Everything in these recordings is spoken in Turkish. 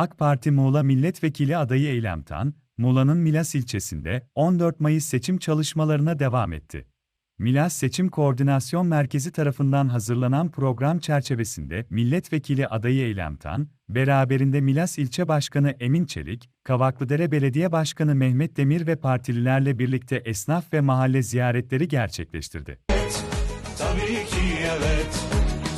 AK Parti Muğla Milletvekili adayı Eylem Tan, Muğla'nın Milas ilçesinde 14 Mayıs seçim çalışmalarına devam etti. Milas Seçim Koordinasyon Merkezi tarafından hazırlanan program çerçevesinde Milletvekili adayı Eylem Tan, beraberinde Milas İlçe Başkanı Emin Çelik, Kavaklıdere Belediye Başkanı Mehmet Demir ve partililerle birlikte esnaf ve mahalle ziyaretleri gerçekleştirdi. Tabii ki evet.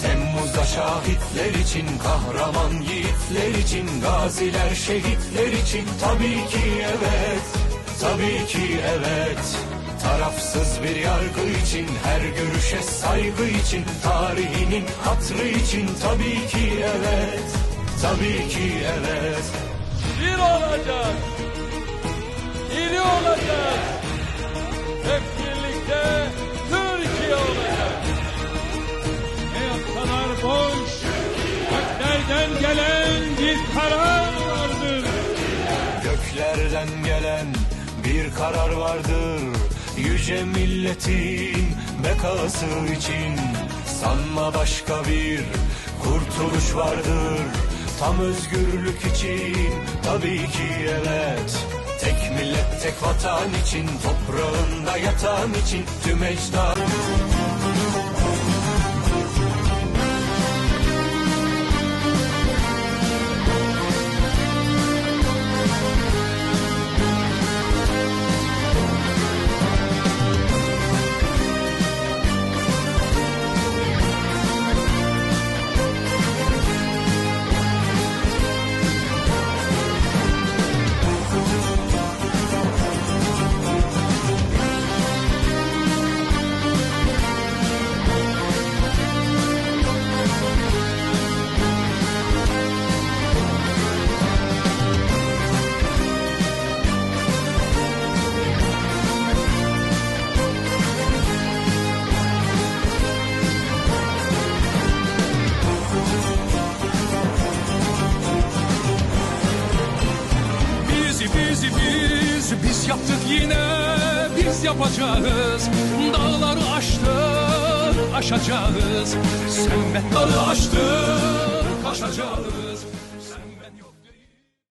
Temmuz'da şahitler için Kahraman yiğitler için Gaziler şehitler için. Tabii ki evet. Tabii ki evet. Tarafsız bir yargı için Her görüşe saygı için Tarihinin hatrı için. Tabii ki evet. Tabii ki evet. Bir olacak. Göklerden gelen bir karar vardır. Göklerden gelen bir karar vardır. Yüce milletin bekası için Sanma başka bir kurtuluş vardır. Tam özgürlük için tabii ki evet. Tek millet tek vatan için Toprağında yatan için Tüm ecdat Biz, biz, biz, biz yaptık yine biz yapacağız. Dağları aştık, aşacağız. Sen ben dağı aştık, aşacağız